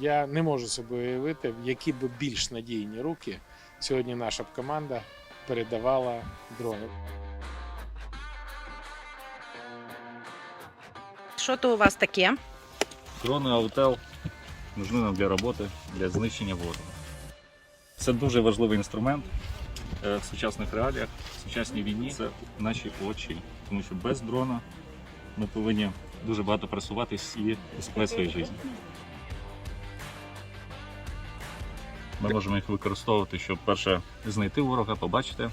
Я не можу собі уявити, в які б більш надійні руки сьогодні наша б команда передавала дрони. Що то у вас таке? Дрони Аутел нужны нам для роботи, для знищення ворога. Це дуже важливий інструмент е, в сучасних реаліях, в сучасній війні. Це наші очі, тому що без дрона ми повинні дуже багато просуватись і своєю життя. Ми можемо їх використовувати, щоб перше знайти ворога, побачити.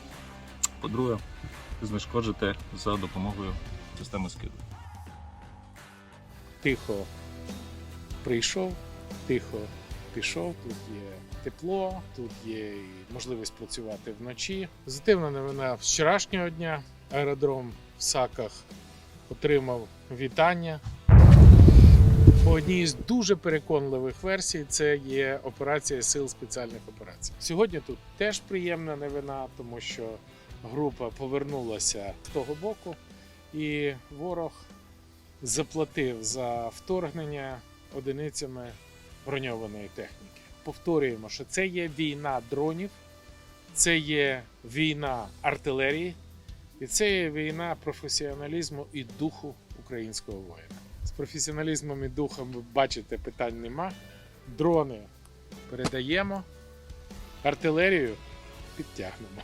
По-друге, знешкоджити за допомогою системи скиду. Тихо прийшов, тихо пішов. Тут є тепло, тут є і можливість працювати вночі. Позитивна новина з вчорашнього дня. Аеродром в Саках отримав вітання. По одній з дуже переконливих версій це є операція сил спеціальних операцій. Сьогодні тут теж приємна новина, тому що група повернулася з того боку, і ворог заплатив за вторгнення одиницями броньованої техніки. Повторюємо, що це є війна дронів, це є війна артилерії, і це є війна професіоналізму і духу українського воїна. З професіоналізмом і духом ви бачите, питань нема. Дрони передаємо, артилерію підтягнемо.